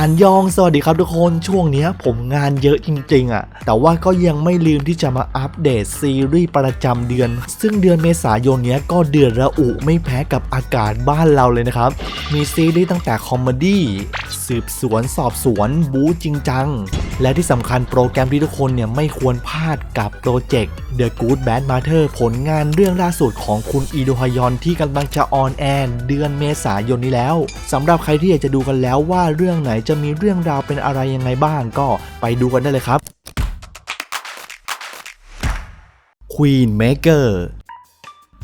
อันยองสวัสดีครับทุกคนช่วงนี้ผมงานเยอะจริงๆอะ่ะ แต่ว่าก็ยังไม่ลืมที่จะมาอัปเดตซีรีส์ประจำเดือน ซึ่งเดือนเมษายนนี้ก็เดือนระอุไม่แพ้กับอากาศบ้านเราเลยนะครับ มีซีรีส์ตั้งแต่คอมเมดี้สืบสวนสอบสวน บู๊จริงจัง และที่สำคัญโปรแกรมที่ทุกคนเนี่ยไม่ควรพลาดกับโปรเจกต์ The Good Bad Mother ผลงานเรื่องล่าสุดของคุณอีโดฮยอนที่กำลังจะออนแอร์เดือนเมษายนนี้แล้วสำหรับใครที่อยากจะดูกันแล้วว่าเรื่องไหนจะมีเรื่องราวเป็นอะไรยังไงบ้างก็ไปดูกันได้เลยครับ Queen Maker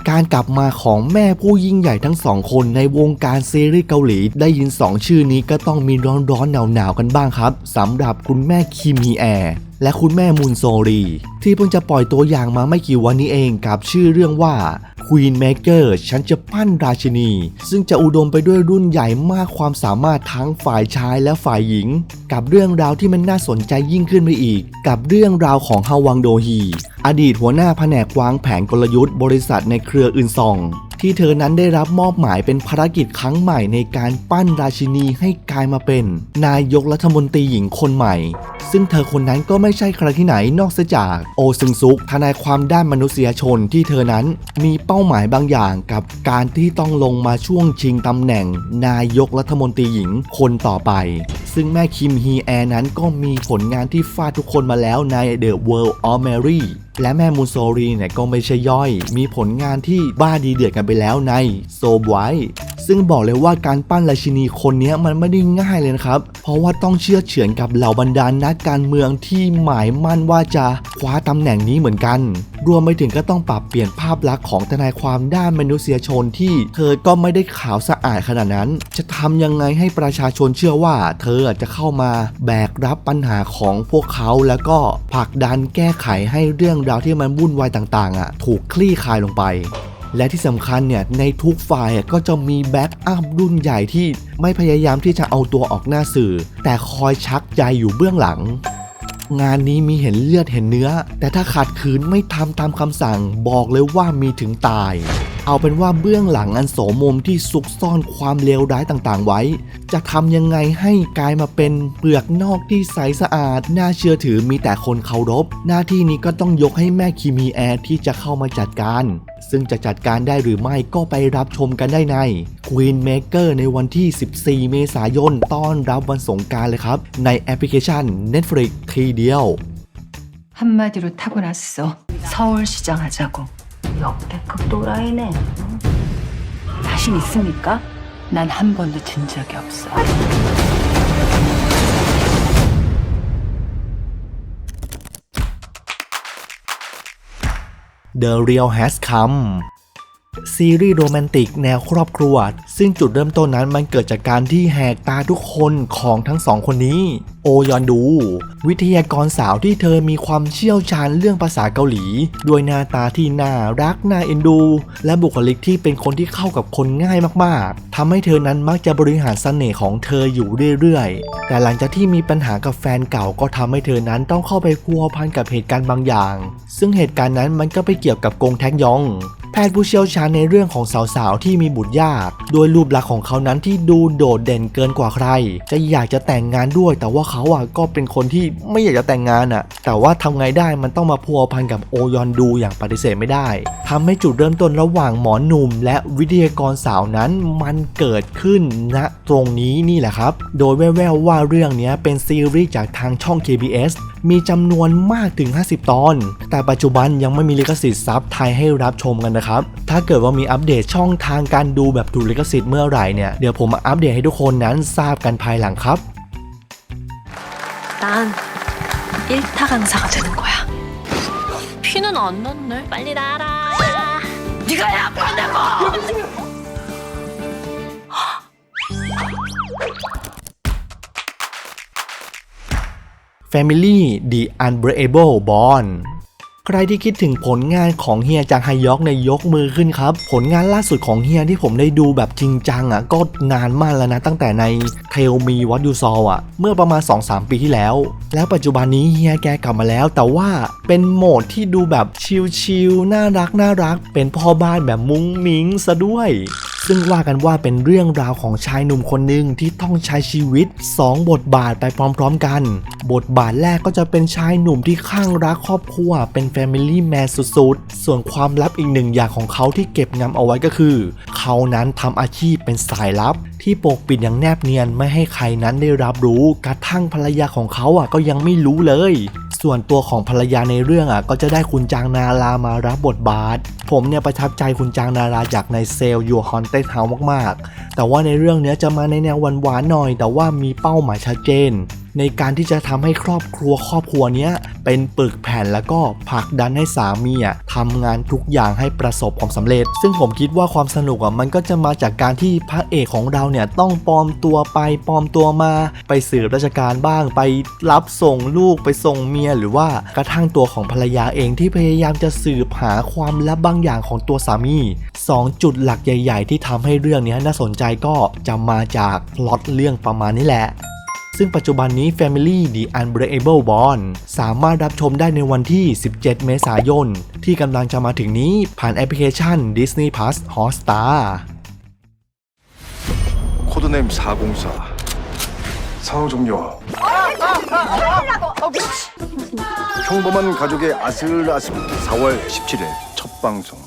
การกลับมาของแม่ผู้ยิ่งใหญ่ทั้งสองคนในวงการซีรีส์เกาหลี ได้ยิน 2 ชื่อนี้ก็ต้องมีร้อนๆหนาวๆกันบ้างครับสำหรับคุณแม่คิมฮีแอร์และคุณแม่มุนโซรี ที่เพิ่งจะปล่อยตัวอย่างมาไม่กี่วันนี้เองกับชื่อเรื่องว่า Queen Maker ฉันจะปั้นราชินี ซึ่งจะอุดมไปด้วยรุ่นใหญ่มากความสามารถทั้งฝ่ายชายและฝ่ายหญิง กับเรื่องราวที่มันน่าสนใจยิ่งขึ้นไปอีก กับเรื่องราวของฮาวังโดฮี อดีตหัวหน้าแผนกวางแผนกลยุทธ์บริษัทในเครืออื่นซองที่เธอนั้นได้รับมอบหมายเป็นภารกิจครั้งใหม่ในการปั้นราชินีให้กลายมาเป็น นายกรัฐมนตรีหญิงคนใหม่ ซึ่งเธอคนนั้นก็ไม่ใช่ใครที่ไหนนอกจากโอซึงซุกทนายความด้านมนุษยชนที่เธอนั้นมีเป้าหมายบางอย่างกับการที่ต้องลงมาช่วงชิงตำแหน่ง นายกรัฐมนตรีหญิงคนต่อไป ซึ่งแม่คิมฮีแอนั้นก็มีผลงานที่ฟาดทุกคนมาแล้วใน The World of Mary และแม่มูนโซรีเนี่ยก็ไม่ใช่ย่อย มีผลงานที่บ้าดีเดือดกันไปแล้วในโซบไวซึ่งบอกเลยว่าการปั้นราชินีคนนี้มันไม่ได้ง่ายเลยนะครับ เพราะว่าต้องเชื่อเฉือนกับเหล่าบรรดานักการเมืองที่หมายมั่นว่าจะคว้าตำแหน่งนี้เหมือนกัน รวมไปถึงก็ต้องปรับเปลี่ยนภาพลักษณ์ของทนายความด้านมนุษยชนที่เธอก็ไม่ได้ขาวสะอาดขนาดนั้น จะทำยังไงให้ประชาชนเชื่อว่า เธอจะเข้ามาแบกรับปัญหาของพวกเขาแล้วก็ผลักดันแก้ไขให้เรื่องราวที่มันวุ่นวายต่างๆอะถูกคลี่คลายลงไปและที่สำคัญเนี่ยในทุกฝ่ายก็จะมีแบ็กอัพรุ่นใหญ่ที่ไม่พยายามที่จะเอาตัวออกหน้าสื่อ แต่คอยชักใจอยู่เบื้องหลัง งานนี้มีเห็นเลือดเห็นเนื้อ แต่ถ้าขัดขืนไม่ทำตามคำสั่งบอกเลยว่ามีถึงตาย เอาเป็นว่าเบื้องหลังอันโสมมที่ซุกซ่อนความเลวร้ายต่างๆไว้ จะทำยังไงให้กลายมาเป็นเปลือกนอกที่ใสสะอาด น่าเชื่อถือมีแต่คนเคารพ หน้าที่นี้ก็ต้องยกให้แม่คิมีแอร์ที่จะเข้ามาจัดการ ซึ่งจะจัดการได้หรือไม่ก็ไปรับชมกันได้ใน Queen Maker ในวันที่ 14 เมษายนต้อนรับวันสงกรารเลยครับ ในแอปพลิเคชัน Netflix ทีเดียว 한마디로 타고났어. 서울시장 하자고. 역대급 또라이네. 자신 있습니까? 난 한 번도 진 적이 없어. The Real Has Come ซีรีส์โรแมนติกแนวครอบครัว ซึ่งจุดเริ่มต้นนั้นมันเกิดจากการที่แหกตาทุกคนของทั้งสองคนนี้ โอยอนดู วิทยากรสาวที่เธอมีความเชี่ยวชาญเรื่องภาษาเกาหลี ด้วยหน้าตาที่น่ารักน่าเอ็นดู และบุคลิกที่เป็นคนที่เข้ากับคนง่ายมากๆทำให้เธอนั้นมักจะบริหารเสน่ห์ของเธออยู่เรื่อยๆ แต่หลังจากที่มีปัญหากับแฟนเก่าก็ทำให้เธอนั้นต้องเข้าไปพัวพันกับเหตุการณ์บางอย่าง ซึ่งเหตุการณ์นั้นมันก็ไปเกี่ยวกับกงแท็กยอง แพทย์ผู้เชี่ยวชาญในเรื่องของสาวๆ ที่มีบุตรยาก โดยรูปลักษณ์ของเขานั้นที่ดูโดดเด่นเกินกว่าใคร จะอยากจะแต่งงานด้วย แต่ว่าเขาอะก็เป็นคนที่ไม่อยากจะแต่งงานอะ แต่ว่าทำไงได้มันต้องมาพัวพันกับโอยอนดูอย่างปฏิเสธไม่ได้ทำให้จุดเริ่มต้นระหว่างหมอหนุ่ม และวิทยากรสาวนั้นมันเกิดขึ้นณตรงนี้นี่แหละครับ โดยแว่วๆว่าเรื่องนี้เป็นซีรีส์จากทางช่อง KBS มีจำนวนมากถึง 50 ตอน แต่ปัจจุบันยังไม่มีลิขสิทธิ์ซับไทยให้รับชมกันนะครับ ถ้าเกิดว่ามีอัปเดตช่องทางการดูแบบถูกลิขสิทธิ์เมื่อไหร่เนี่ย เดี๋ยวผมมาอัปเดตให้ทุกคนนั้นทราบกันภายหลังครับ 난 1타 강사가 되는 거야. 피는 안 났네. 빨리 나라. 네가 약관내고! Family The Unbreakable Bond ใครที่คิดถึงผลงานของเฮียจางไฮยอกในยกมือขึ้นครับ ผลงานล่าสุดของเฮียที่ผมได้ดูแบบจริงจังอะก็นานมากแล้วนะตั้งแต่ใน Tell Me What You Saw อะ เมื่อประมาณ 2-3 ปีที่แล้ว แล้วปัจจุบันนี้เฮียแกกลับมาแล้ว แต่ว่าเป็นโหมดที่ดูแบบชิลๆน่ารักน่ารัก เป็นพ่อบ้านแบบมุ้งมิ้งซะด้วยซึ่งว่ากันว่าเป็นเรื่องราวของชายหนุ่มคนหนึ่งที่ต้องใช้ชีวิต 2 บทบาทไปพร้อมๆกัน บทบาทแรกก็จะเป็นชายหนุ่มที่ข้างรักครอบครัว เป็น Family Man สุดๆ ส่วนความลับอีกหนึ่งอย่างของเขาที่เก็บงำเอาไว้ก็คือ เขานั้นทำอาชีพเป็นสายลับ ที่ปกปิดอย่างแนบเนียนไม่ให้ใครนั้นได้รับรู้ กระทั่งภรรยาของเขาอะก็ยังไม่รู้เลย ส่วนตัวของภรรยาในเรื่องอะก็จะได้คุณจางนารามารับบทบาท ผมเนี่ยประทับใจคุณจางนาราจากในเซลยูฮอนเต้เฮามากๆ แต่ว่าในเรื่องเนี้ยจะมาในแนวหวานๆหน่อย แต่ว่ามีเป้าหมายชัดเจน ในการที่จะทำให้ครอบครัวครอบครัวเนี้ยเป็นปึกแผ่นแล้วก็ผลักดันให้สามีอะทำงานทุกอย่างให้ประสบความสำเร็จ ซึ่งผมคิดว่าความสนุกอะมันก็จะมาจากการที่พระเอกของเราเนี่ยต้องปลอมตัวไปปลอมตัวมา ไปสืบราชการบ้าง ไปรับส่งลูกไปส่งเมียหรือว่ากระทั่งตัวของภรรยาเองที่พยายามจะสืบหาความลับบางอย่างของตัวสามีสองจุดหลักใหญ่ ๆ ที่ทำให้เรื่องนี้น่าสนใจก็จะมาจากพล็อตเรื่องประมาณนี้แหละ ซึ่งปัจจุบันนี้ Family The Unbreakable Bond สามารถรับชมได้ในวันที่ 17 เมษายน ที่กำลังจะมาถึงนี้ผ่านแอปพลิเคชัน Disney Plus Hotstar 코드네임 404 상호 종료 평범한 가족의 아슬아슬 4월 17일 첫 방송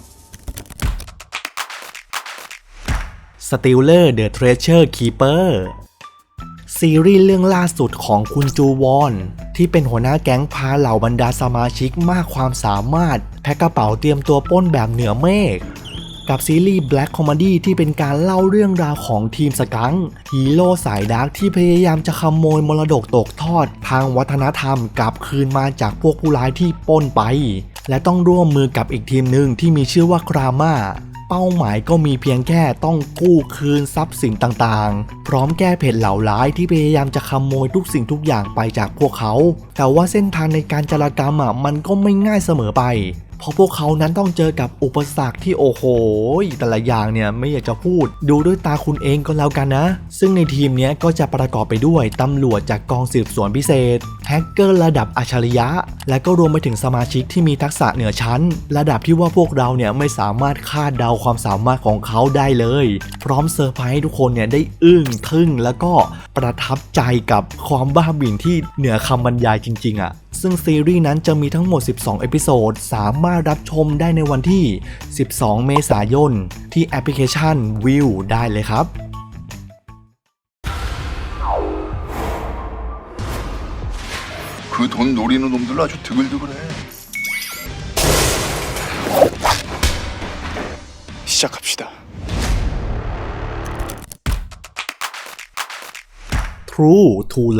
Stealer The Treasure Keeper ซีรีส์เรื่องล่าสุดของคุณจูวอน ที่เป็นหัวหน้าแก๊งพาเหล่าบรรดาสมาชิกมากความสามารถ แพ็คกระเป๋าเตรียมตัวป้นแบบเหนือเมฆกับซีรีส์ Black Comedy ที่เป็นการเล่าเรื่องราวของทีมสกังค์ฮีโร่สายดาร์กที่พยายามจะขโมยมรดกตกทอด ทางวัฒนธรรมกลับคืนมาจากพวกผู้ร้ายที่ป้นไป และต้องร่วมมือกับอีกทีมหนึ่งที่มีชื่อว่าครามา เป้าหมายก็มีเพียงแค่ต้องกู้คืนทรัพย์สินต่างๆ พร้อมแก้เผ็ดเหล่าร้ายที่พยายามจะขโมยทุกสิ่งทุกอย่างไปจากพวกเขา แต่ว่าเส้นทางในการจารกรรมอะมันก็ไม่ง่ายเสมอไป เพราะพวกเขานั้นต้องเจอกับอุปสรรคที่โอ้โหแต่ละอย่างเนี่ยไม่อยากจะพูด ดูด้วยตาคุณเองก็แล้วกันนะ ซึ่งในทีมเนี้ยก็จะประกอบไปด้วยตำรวจจากกองสืบสวนพิเศษ แฮกเกอร์ระดับอัจฉริยะ และก็รวมไปถึงสมาชิกที่มีทักษะเหนือชั้น ระดับที่ว่าพวกเราเนี่ยไม่สามารถคาดเดาความสามารถของเขาได้เลย พร้อมเซอร์ไพรส์ให้ทุกคนเนี่ยได้อึ้งทึ่งแล้วก็ประทับใจกับความบ้าบิ่นที่เหนือคำบรรยายจริง ๆอะซึ่งซีรีส์นั้นจะมีทั้งหมด 12 เอพิโซด สามารถรับชมได้ในวันที่ 12 เมษายน ที่แอปพลิเคชันวิวได้เลยครับ 그 돈 노리는 놈들로 아주 드글드글해. 시작합시다. True to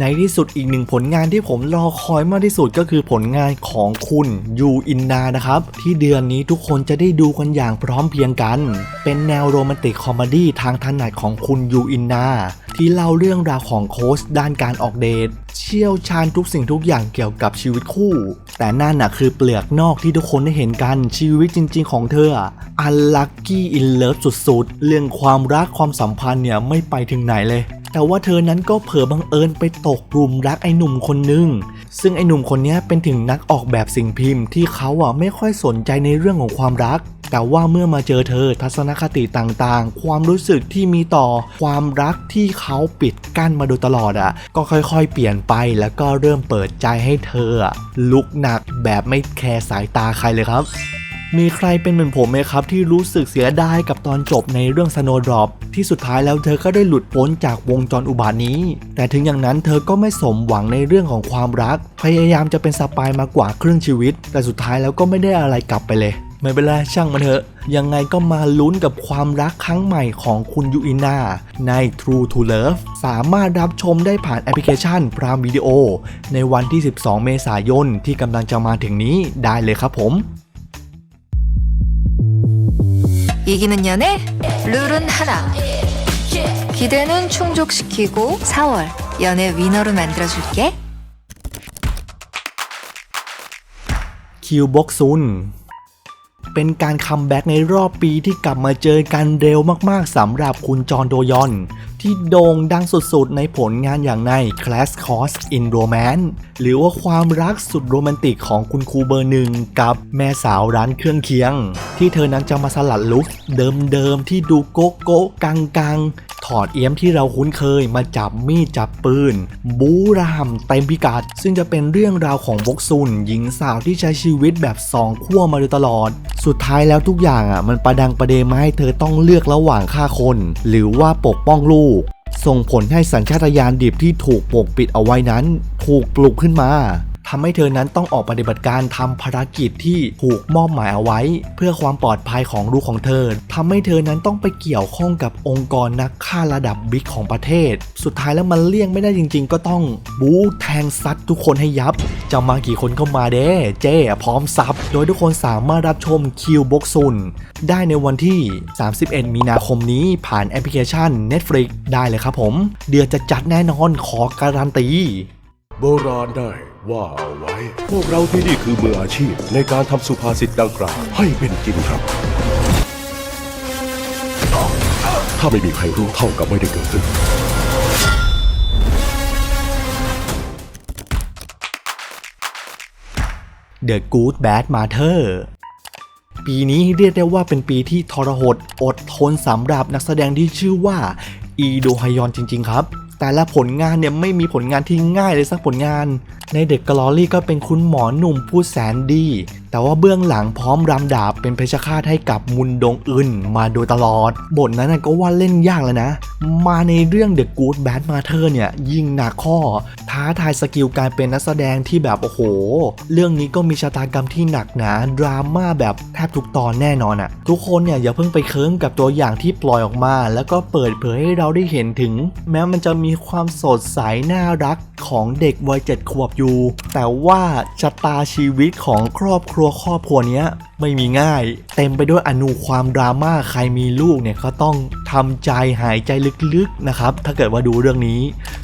ในที่สุดอีกหนึ่งผลงานที่ผมรอคอยมากที่สุดก็คือผลงานของคุณยูอินนานะครับ ที่เดือนนี้ทุกคนจะได้ดูกันอย่างพร้อมเพียงกัน เป็นแนวโรแมนติกคอมเมดี้ทางถนัดของคุณยูอินนาที่เล่าเรื่องราวของโค้ชด้านการออกเดท เชี่ยวชาญทุกสิ่งทุกอย่างเกี่ยวกับชีวิตคู่ แต่นั่นน่ะคือเปลือกนอกที่ทุกคนได้เห็นกันชีวิตจริง ๆ ของเธออันลักกี้อินเลิฟสุดๆ เรื่องความรักความสัมพันธ์เนี่ยไม่ไปถึงไหนเลย แต่ว่าเธอนั้นก็เผลอบังเอิญไปตกกลุ่มรักไอ้หนุ่มคนหนึ่งซึ่งไอ้หนุ่มคนนี้เป็นถึงนักออกแบบสิ่งพิมพ์ที่เขาอะไม่ค่อยสนใจในเรื่องของความรัก แต่ว่าเมื่อมาเจอเธอทัศนคติต่างๆ ความรู้สึกที่มีต่อความรักที่เขาปิดกั้นมาโดยตลอดอะ ก็ค่อยๆ เปลี่ยนไปแล้วก็เริ่มเปิดใจให้เธอลุกหนักแบบไม่แคร์สายตาใครเลยครับ มีใครเป็นเหมือนผมไหมครับ ที่รู้สึกเสียดายกับตอนจบในเรื่อง Snowdrop ที่สุดท้ายแล้วเธอก็ได้หลุดพ้นจากวงจรอุบาทนี้ แต่ถึงอย่างนั้นเธอก็ไม่สมหวังในเรื่องของความรัก พยายามจะเป็นสปายมากว่าครึ่งชีวิต แต่สุดท้ายแล้วก็ไม่ได้อะไรกลับไปเลยไม่เป็นไรช่างมันเถอะ ยังไงก็มาลุ้นกับความรักครั้งใหม่ของคุณยูอินาใน True to Love สามารถรับชมได้ผ่านแอปพลิเคชัน Prime Video ในวันที่ 12 เมษายนที่กำลังจะมาถึงนี้ได้เลยครับผม 이기는 연애 룰은 하나 기대는 충족시키고 4월 연애 위너로 만들어줄게 คิวบ็อกซุน เป็นการคัมแบ็กในรอบปีที่กลับมาเจอกันเร็วมากๆสำหรับคุณจอห์นโดยอน ที่โด่งดังสุดๆ ในผลงานอย่างใน Class Course in Romance หรือว่าความรักสุดโรแมนติกของคุณครูเบอร์หนึ่งกับแม่สาวร้านเครื่องเคียง ที่เธอนั้นจะมาสลัดลุคเดิมๆ ที่ดูโก๊ะโก๊ะกังกังๆถอดเอี้ยมที่เราคุ้นเคยมาจับมีดจับปืน บูรามเต็มพิกัด ซึ่งจะเป็นเรื่องราวของบกซุน หญิงสาวที่ใช้ชีวิตแบบสองขั้วมาโดยตลอด สุดท้ายแล้วทุกอย่างอะมันประดังประเดมาให้เธอต้องเลือกระหว่างฆ่าคน หรือว่าปกป้องลูก ส่งผลให้สัญชาตญาณดิบที่ถูกปกปิดเอาไว้นั้น ถูกปลุกขึ้นมา ทำให้เธอนั้นต้องออกปฏิบัติการทำภารกิจที่ถูกมอบหมายเอาไว้ เพื่อความปลอดภัยของลูกของเธอทำให้เธอนั้นต้องไปเกี่ยวข้องกับองค์กรนักฆ่าระดับบิ๊กของประเทศ สุดท้ายแล้วมันเลี่ยงไม่ได้จริง ๆ ก็ต้องบู๊แทงซัดทุกคนให้ยับ จะมากี่คนก็มาเด้เจ้พร้อมซับโดยทุกคนสามารถรับชมคิวบกซุนได้ในวันที่ 31 มีนาคมนี้ผ่านแอปพลิเคชัน Netflix ได้เลยครับผม เดือนจะจัดแน่นอนขอการันตี โบราณได้ ว่าเอาไว้ พวกเราที่นี่คือมืออาชีพในการทำสุภาษิตดังกล่าวให้เป็นจริงครับ ถ้าไม่มีใครรู้เท่ากับไม่ได้เกิดขึ้น The Good Bad Mother ปีนี้เรียกได้ว่าเป็นปีที่ทรหดอดทนสำหรับนักแสดงที่ชื่อว่า อีโดฮยอนจริง ๆ ครับ แต่ละผลงานเนี่ยไม่มีผลงานที่ง่ายเลยสักผลงานในเด็กกลอรี่ก็เป็นคุณหมอหนุ่มผู้แสนดี แต่ว่าเบื้องหลังพร้อมรำดาบเป็นเพชฌฆาตให้กับมุนดงอึนมาโดยตลอด บทนั้นก็ว่าเล่นยากแล้วนะ มาในเรื่อง The Good Bad Mother เนี่ยยิ่งหนักข้อ ท้าทายสกิลการเป็นนักแสดงที่แบบโอ้โห เรื่องนี้ก็มีชะตากรรมที่หนักหนาดราม่าแบบแทบทุกตอนแน่นอนอะทุกคนเนี่ยอย่าเพิ่งไปเคิร์มกับตัวอย่างที่ปล่อยออกมา แล้วก็เปิดเผยให้เราได้เห็นถึง แม้มันจะมีความสดใสน่ารักของเด็กวัยเจ็ดขวบอยู่ แต่ว่าชะตาชีวิตของครอบครัวครอบครัวนี้ไม่มีง่าย เต็มไปด้วยอนุความดราม่าใครมีลูกเนี่ยก็ต้องทำใจหายใจลึกๆนะครับ ถ้าเกิดว่าดูเรื่องนี้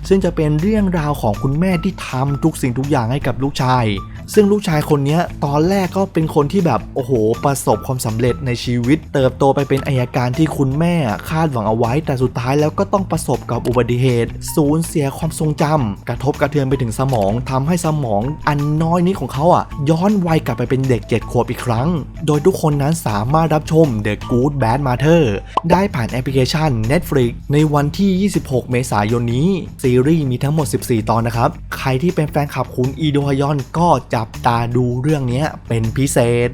ซึ่งจะเป็นเรื่องราวของคุณแม่ที่ทำทุกสิ่งทุกอย่างให้กับลูกชาย ซึ่งลูกชายคนนี้ตอนแรกก็เป็นคนที่แบบโอ้โห ประสบความสำเร็จในชีวิต เติบโตไปเป็นอายการที่คุณแม่คาดหวังเอาไว้ แต่สุดท้ายแล้วก็ต้องประสบกับอุบัติเหตุสูญเสียความทรงจำกระทบกระเทือนไปถึงสมองทำให้สมองอันน้อยนี้ของเขาอะ ย้อนวัยกลับไปเป็นเด็กเจ็ดขวบอีกครั้ง โดยทุกคนนั้นสามารถรับชม The Good Bad Mother ได้ผ่านแอปพลิเคชัน Netflix ในวันที่ 26 เมษายนนี้ซีรีส์มีทั้งหมด 14 ตอนนะครับใครที่เป็นแฟนคลับคุณอีโดฮยอนก็จัจับตาดูเรื่องนี้เป็นพิเศษ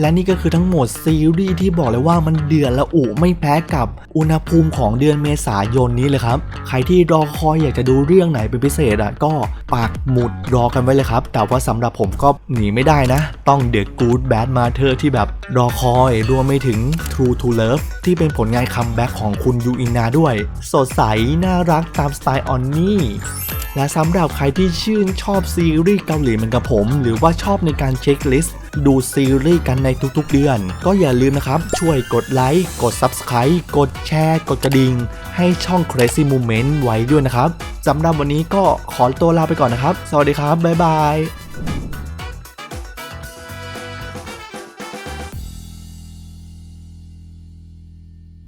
และนี่ก็คือทั้งหมดซีรีส์ที่บอกเลยว่ามันเดือดละอุไม่แพ้กับอุณหภูมิของเดือนเมษายนนี้เลยครับ ใครที่รอคอยอยากจะดูเรื่องไหนเป็นพิเศษอะก็ปักหมุดรอกันไว้เลยครับ แต่ว่าสำหรับผมก็หนีไม่ได้นะ ต้อง The Good Bad Mother ที่แบบรอคอยรวมไปถึง True to Love ที่เป็นผลงานคัมแบ็กของคุณยูอินาด้วย สดใส น่ารักตามสไตล์ออนนี่และสำหรับใครที่ชื่นชอบซีรีส์เกาหลีเหมือนกับผม หรือว่าชอบในการเช็คลิสต์ดูซีรีส์กันในทุกๆเดือน ก็อย่าลืมนะครับ ช่วยกดไลค์ กด Subscribe กดแชร์ กดกระดิ่ง ให้ช่อง Crazy Moment ไว้ด้วยนะครับ สำหรับวันนี้ก็ขอตัวลาไปก่อนนะครับ สวัสดีครับ บ๊ายบาย